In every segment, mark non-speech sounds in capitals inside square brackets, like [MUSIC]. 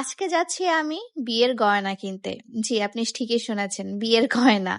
আজকে যাচ্ছি আমি বিয়ের গয়না কিনতে। জি, আপনি ঠিকই শুনেছেন, বিয়ের গয়না।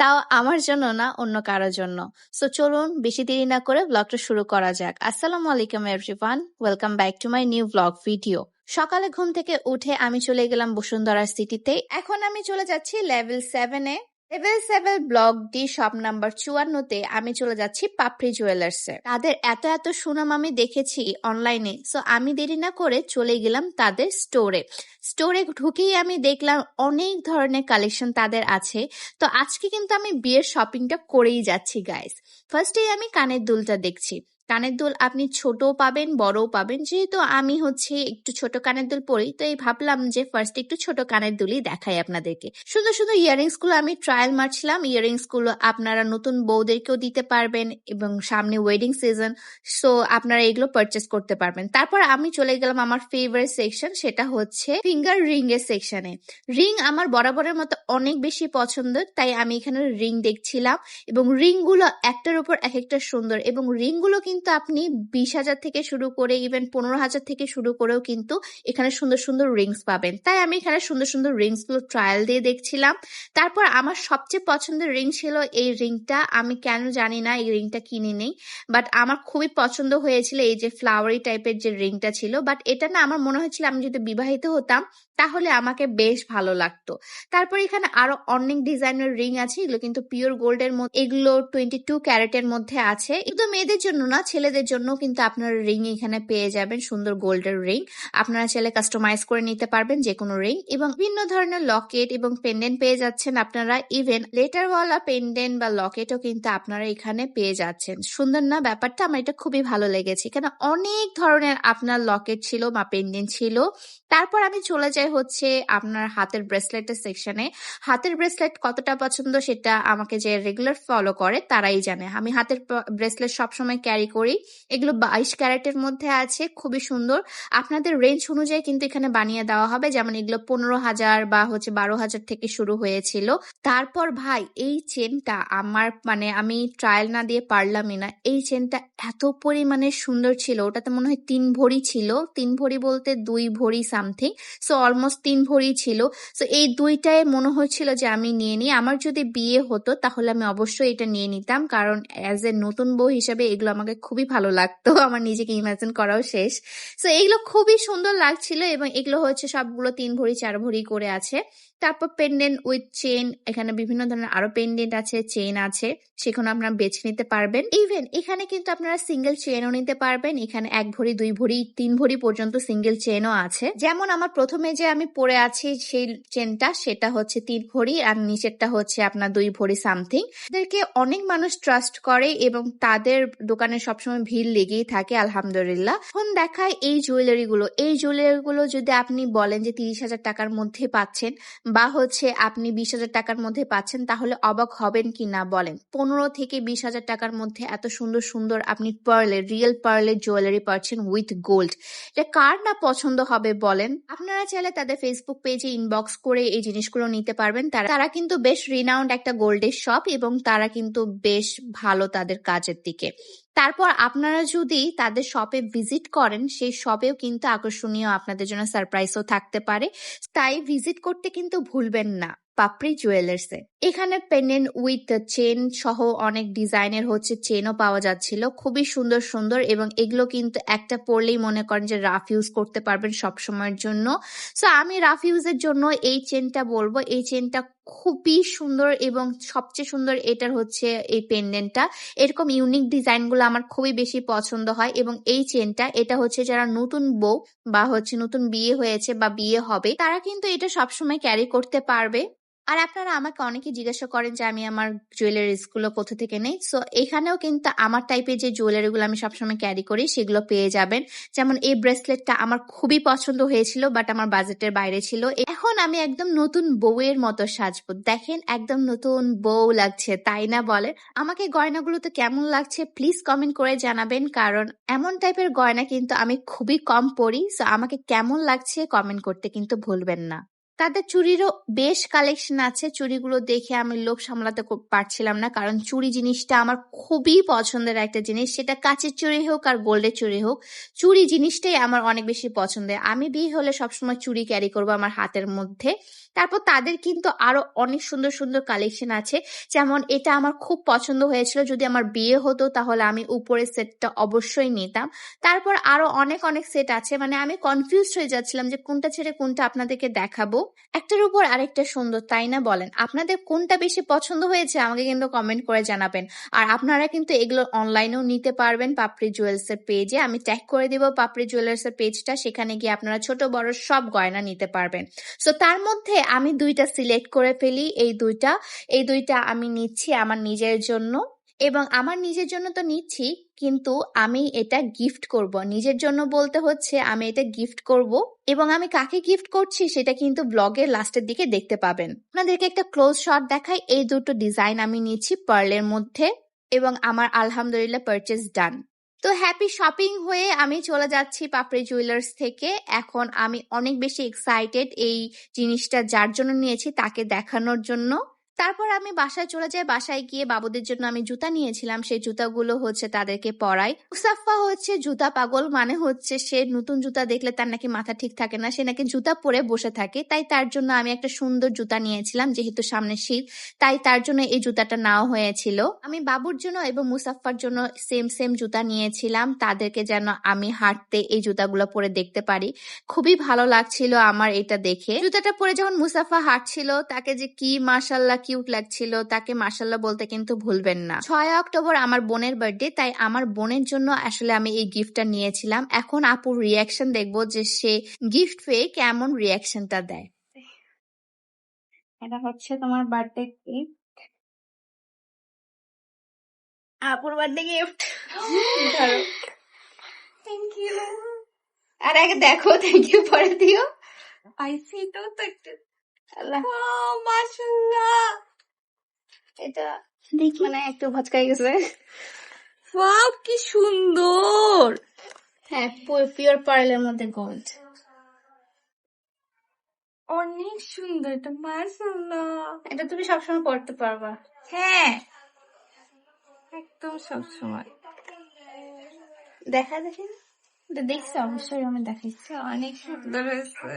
তাও আমার জন্য না, অন্য কারোর জন্য। সো চলুন বেশি দেরি না করে ব্লগটা শুরু করা যাক। আসসালামু আলাইকুম everyone, welcome back to my new blog video. সকালে ঘুম থেকে উঠে আমি চলে গেলাম বসুন্ধরা সিটিতে। এখন আমি চলে যাচ্ছি লেভেল সেভেনে level seven block D shop number চুয়ান্নতে আমি চলে যাচ্ছি পাপড়ি জুয়েলার্সে তাদের এত এত সুনাম আমি দেখেছি অনলাইনে সো আমি দেরি না করে চলে গেলাম তাদের স্টোরে স্টোরে ঢুকেই আমি দেখলাম অনেক ধরনের কালেকশন তাদের আছে। তো আজকে কিন্তু আমি বিয়ের শপিংটা করেই যাচ্ছি গাইস ফার্স্টেই আমি কানের দুলটা দেখছি। কানের দুল আপনি ছোটও পাবেন, বড়ও পাবেন। যেহেতু আমি হচ্ছে একটু ছোট কানের দুল পরি, তো এই ভাবলাম যে ফার্স্ট একটু ছোট কানের দুলই দেখাই আপনাদেরকে। সুন্দর সুন্দর ইয়ারিংসগুলো আমি ট্রায়াল মারছিলাম। ইয়ারিংসগুলো আপনারা নতুন বউদেরকেও দিতে পারবেন এবং সামনে ওয়েডিং সিজন সো আপনারা এগুলো পারচেস করতে পারবেন। তারপর আমি চলে গেলাম আমার ফেভারিট সেকশন সেটা হচ্ছে ফিঙ্গার রিং এর সেকশনে রিং আমার বরাবরের মতো অনেক বেশি পছন্দ, তাই আমি এখানে রিং দেখছিলাম এবং রিংগুলো একটার উপর এক একটা সুন্দর এবং রিংগুলো কিন্তু কিন্তু আপনি বিশ হাজার থেকে শুরু করে ইভেন পনেরো হাজার থেকে শুরু করেও কিন্তু এখানে সুন্দর সুন্দর রিংস পাবেন। তাই আমি এখানে সুন্দর সুন্দর রিংসগুলো ট্রায়াল দিয়ে দেখছিলাম। তারপর আমার সবচেয়ে পছন্দের রিং ছিল এই রিংটা আমি কেন জানি না এই রিংটা কিনে নেই। বাট আমার খুবই পছন্দ হয়েছিল এই যে ফ্লাওয়ারি টাইপের যে রিংটা ছিল। বাট এটা না আমার মনে হয়েছিল আমি যদি বিবাহিত হতাম তাহলে আমাকে বেশ ভালো লাগতো। তারপর এখানে আরও অনেক ডিজাইনের রিং আছে, এগুলো কিন্তু পিওর গোল্ডের মধ্যে, এগুলো টোয়েন্টি টু ক্যারেটের মধ্যে আছে। কিন্তু মেয়েদের জন্য না, ছেলেদের জন্য কিন্তু আপনারা রিং এখানে পেয়ে যাবেন, সুন্দর গোল্ডের রিং। আপনারা ছেলে কাস্টমাইজ করে নিতে পারবেন যে কোনো রিং এবং বিভিন্ন ধরনের লকেট এবং পেন্ডেন্ট পেয়ে যাচ্ছেন আপনারা। ইভেন লেটারওয়ালা পেন্ডেন্ট বা লকেটও কিন্তু আপনারা এখানে পেয়ে যাচ্ছেন। সুন্দর না ব্যাপারটা? আমার এটা খুবই ভালো লেগেছে। এখানে অনেক ধরনের আপনার লকেট ছিল বা পেন্ডেন্ট ছিল। তারপর আমি চলে যাই হচ্ছে আপনার হাতের ব্রেসলেটের সেকশনে হাতের ব্রেসলেট কতটা পছন্দ সেটা আমাকে যে রেগুলার ফলো করে তারাই জানে। আমি হাতের ব্রেসলেট সবসময় ক্যারি করি। এগুলো বাইশ ক্যারেটের মধ্যে আছে, খুবই সুন্দর। আপনাদের রেঞ্জ অনুযায়ী কিন্তু এখানে বানিয়ে দেওয়া হবে। যেমন এগুলো পনেরো হাজার বা হচ্ছে বারো হাজার থেকে শুরু হয়েছিল। তারপর ভাই, এই চেনটা আমার মানে আমি ট্রায়াল না দিয়ে পারলামই না। এই চেনটা এত পরিমাণে সুন্দর ছিল। ওটাতে মনে হয় তিন ভরি ছিল। তিন ভরি বলতে দুই ভরি সামথিং সো অলমোস্ট তিন ভরি ছিল। সো এই দুইটাই মনে হচ্ছিল যে আমি নিয়ে নিই। আমার যদি বিয়ে হতো, তাহলে আমি অবশ্যই এটা নিয়ে নিতাম। কারণ অ্যাজ এ নতুন বউ হিসাবে এগুলো আমাকে খুবই ভালো লাগতো। [LAUGHS] আমার নিজেকে ইমাজিন করাও শেষ। সো এগুলো খুবই সুন্দর লাগছিল এবং এগুলো হচ্ছে সবগুলো তিন ভরি, চার ভরি করে আছে। তারপর পেন্ডেন্ট উইথ চেন এখানে বিভিন্ন ধরনের আরও পেন্ডেন্ট আছে চেন আছে সেখানে আপনারা বেছে নিতে পারবেন। ইভেন এখানে কিন্তু আপনারা সিঙ্গেল চেনও নিতে পারবেন। এখানে এক ভরি, দুই ভরি, তিন ভরি পর্যন্ত সিঙ্গেল চেনও আছে। যেমন আমার প্রথমে যে আমি পরে আছি সেই চেনটা সেটা হচ্ছে তিন ভরি আর নিচেরটা হচ্ছে আপনার দুই ভরি সামথিং এদেরকে অনেক মানুষ ট্রাস্ট করে এবং তাদের দোকানে সবসময় ভিড় লেগেই থাকে, আলহামদুলিল্লাহ। এখন দেখায় এই জুয়েলারি গুলো। এই জুয়েলারি গুলো যদি আপনি বলেন যে তিরিশ হাজার টাকার মধ্যে পাচ্ছেন বা হচ্ছে আপনি বিশ হাজার টাকার মধ্যে পাচ্ছেন, তাহলে অবাক হবেন কি না বলেন। পনেরো থেকে বিশ হাজার টাকার মধ্যে এত সুন্দর সুন্দর আপনি পার্লের রিয়েল পার্লের জুয়েলারি পাচ্ছেন উইথ গোল্ড এটা কার না পছন্দ হবে বলেন? আপনারা চাইলে তাদের ফেসবুক পেজে ইনবক্স করে এই জিনিসগুলো নিতে পারবেন। তারা তারা কিন্তু বেশ রিনাউন্ড একটা গোল্ডের শপ এবং তারা কিন্তু বেশ ভালো তাদের কাজের দিকে। তারপর আপনারা যদি তাদের শপে ভিজিট করেন, সেই শপেও কিন্তু আকর্ষণীয় আপনাদের জন্য সারপ্রাইজও থাকতে পারে। তাই ভিজিট করতে কিন্তু ভুলবেন না, পাপড়ি জুয়েলার্সে এখানে পেন্ডেন্ট উইথ চেন সহ অনেক ডিজাইনের হচ্ছে চেনও পাওয়া যাচ্ছিল। খুবই সুন্দর সুন্দর এবং এগুলো কিন্তু একটা পরলেই মনে করেন যে রাফ ইউজ করতে পারবেন সব সময়ের জন্য। সো আমি রাফ ইউজের জন্য এই চেনটা বলব। এই চেনটা খুবই সুন্দর এবং সবচেয়ে সুন্দর এটার হচ্ছে এই পেন্ডেন্টটা। এরকম ইউনিক ডিজাইনগুলো আমার খুবই বেশি পছন্দ হয় এবং এই চেনটা এটা হচ্ছে যারা নতুন বউ বা হচ্ছে নতুন বিয়ে হয়েছে বা বিয়ে হবে, তারা কিন্তু এটা সবসময় ক্যারি করতে পারবে। আর আপনারা আমাকে অনেকে জিজ্ঞাসা করেন যে আমি আমার জুয়েলারিসগুলো কোথা থেকে নেই। সো এখানেও কিন্তু আমার টাইপের যে জুয়েলারি গুলো আমি সবসময় ক্যারি করি, সেগুলো পেয়ে যাবেন। যেমন এই ব্রেসলেটটা আমার খুবই পছন্দ হয়েছিল বাট আমার বাজেটের বাইরে ছিল। এখন আমি একদম নতুন বউয়ের মতো সাজবো। দেখেন, একদম নতুন বউ লাগছে, তাই না বলে? আমাকে গয়নাগুলো তো কেমন লাগছে প্লিজ কমেন্ট করে জানাবেন, কারণ এমন টাইপের গয়না কিন্তু আমি খুবই কম পরি। সো আমাকে কেমন লাগছে কমেন্ট করতে কিন্তু ভুলবেন না। তাদের চুড়িরও বেশ কালেকশন আছে। চুড়িগুলো দেখে আমি লোভ সামলাতে পারছিলাম না, কারণ চুড়ি জিনিসটা আমার খুবই পছন্দের একটা জিনিস। সেটা কাঁচের চুরি হোক আর গোল্ডের চুরি হোক চুড়ি জিনিসটাই আমার অনেক বেশি পছন্দের। আমি বিয়ে হলে সবসময় চুড়ি ক্যারি করব আমার হাতের মধ্যে। তারপর তাদের কিন্তু আরও অনেক সুন্দর সুন্দর কালেকশন আছে। যেমন এটা আমার খুব পছন্দ হয়েছিল। যদি আমার বিয়ে হতো তাহলে আমি উপরের সেটটা অবশ্যই নিতাম। তারপর আরও অনেক অনেক সেট আছে। মানে আমি কনফিউজ হয়ে যাচ্ছিলাম যে কোনটা ছেড়ে কোনটা আপনাদেরকে দেখাবো। একটার উপর আরেকটা সুন্দর, তাই না বলেন? আপনাদের কোনটা বেশি পছন্দ হয়েছে আমাকে কিন্তু কমেন্ট করে জানাবেন। আর আপনারা কিন্তু এগুলো অনলাইনেও নিতে পারবেন পাপড়ি জুয়েলস এর পেজে আমি ট্যাগ করে দিব পাপড়ি জুয়েলার্স এর পেজটা সেখানে গিয়ে আপনারা ছোট, বড় সব গয়না নিতে পারবেন। সো তার মধ্যে আমি দুইটা সিলেক্ট করে ফেলি, এই দুইটা। এই দুইটা আমি নিচ্ছি আমার নিজের জন্য। এবং আমার নিজের জন্য তো নিচ্ছি, কিন্তু আমি এটা গিফট করব। নিজের জন্য বলতে হচ্ছে আমি এটা গিফট করব। এবং আমি কাকে গিফট করছি সেটা কিন্তু ব্লগের লাস্টের দিকে দেখতে পাবেন। আপনাদেরকে একটা ক্লোজ শট দেখাই, এই দুটো ডিজাইন আমি নিচ্ছি পার্লের মধ্যে। এবং আমার আলহামদুলিল্লাহ পারচেস ডান তো হ্যাপি শপিং হয়ে আমি চলে যাচ্ছি পাপড়ি জুয়েলার্স থেকে। এখন আমি অনেক বেশি এক্সাইটেড এই জিনিসটা যার জন্য নিয়েছি, তাকে দেখানোর জন্য। তারপর আমি বাসায় চলে যাই। বাসায় গিয়ে বাবুদের জন্য আমি জুতা নিয়েছিলাম। সেই জুতাগুলো হচ্ছে তাদেরকে পরাই। মুসাফা হচ্ছে জুতা পাগল মানে হচ্ছে সে নতুন জুতা দেখলে তার নাকি মাথা ঠিক থাকে না। সে নাকি জুতা পরে বসে থাকে। তাই তার জন্য আমি একটা সুন্দর জুতা নিয়েছিলাম, যেহেতু সামনে শীত। তাই তার জন্য এই জুতাটা নেওয়া হয়েছিল। আমি বাবুর জন্য এবং মুসাফার জন্য সেম সেম জুতা নিয়েছিলাম। তাদেরকে যেন আমি হাঁটতে এই জুতাগুলো পরে দেখতে পারি। খুবই ভালো লাগছিল আমার এটা দেখে। জুতাটা পরে যখন মুসাফা হাঁটছিল, তাকে যে কি মার্শাল্লাহ কিউট লাগছিল তাকে মার্শাল্লাহ বলতে কিন্তু ভুলবেন না। ছয় অক্টোবর আমার বোনের বার্থডে তাই আমার বোনের জন্য আসলে আমি এই গিফটটা নিয়েছিলাম। এখন আপুর রিয়াকশন দেখব যে সে গিফট পেয়ে কেমন রিয়াকশনটা দেয়। এটা হচ্ছে তোমার বার্থডে গিফট আপুর বার্থডে গিফট থ্যাংক ইউ আর আগে দেখো থ্যাংক ইউ পরে দিও। পাইছি তো তো একটু মাশাআল্লাহ। এটা দেখি। মানে একটু ভচকাই গেছে। ওয়াও কি সুন্দর! হ্যাঁ পিওর পার্লের মধ্যে গোল্ড অনেক সুন্দর এটা মাশাআল্লাহ। এটা তুমি সবসময় পড়তে পারবা। হ্যাঁ। একদম সবসময়। দেখা দেখি এটা দেখছি? অবশ্যই আমি দেখাইছি অনেক সুন্দর হয়েছে।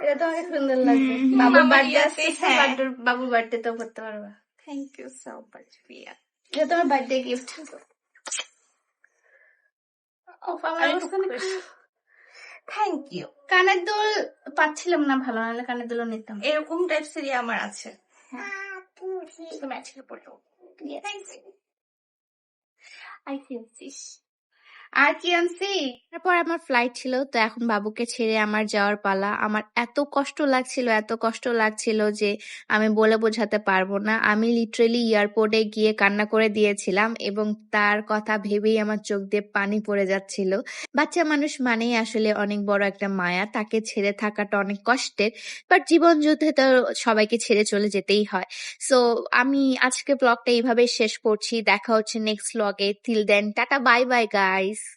এটা তো অনেক সুন্দর লাগবে হুম, বাবুর বার্থডে আসছে হ্যাঁ। বাবুর বাবুর বার্থডে তো করতে পারবা। Thank you so much Priya এটা তোমার বার্থডে গিফট থ্যাংক ইউ কানের দুল পাচ্ছিলাম না ভালো নাহলে কানের দুলও নিতাম। এরকম টাইপসেরই আমার আছে। ম্যাচিং পড়ল আই ফিলছিস আর কি আনছি তারপর আমার ফ্লাইট ছিল, তো এখন বাবুকে ছেড়ে আমার যাওয়ার পালা। আমার এত কষ্ট লাগছিল, এত কষ্ট লাগছিল যে আমি বলে বোঝাতে পারব না। আমি লিটারেলি এয়ারপোর্টে গিয়ে কান্না করে দিয়েছিলাম এবং তার কথা ভেবেই আমার চোখ দিয়ে পানি পড়ে যাচ্ছিল। বাচ্চা মানুষ মানেই আসলে অনেক বড় একটা মায়া। তাকে ছেড়ে থাকাটা অনেক কষ্টের বাট জীবন যুদ্ধে তো সবাইকে ছেড়ে চলে যেতেই হয়। সো আমি আজকে ব্লগটা এইভাবে শেষ করছি। দেখা হচ্ছে নেক্সট ব্লগে till then tata bye bye guys place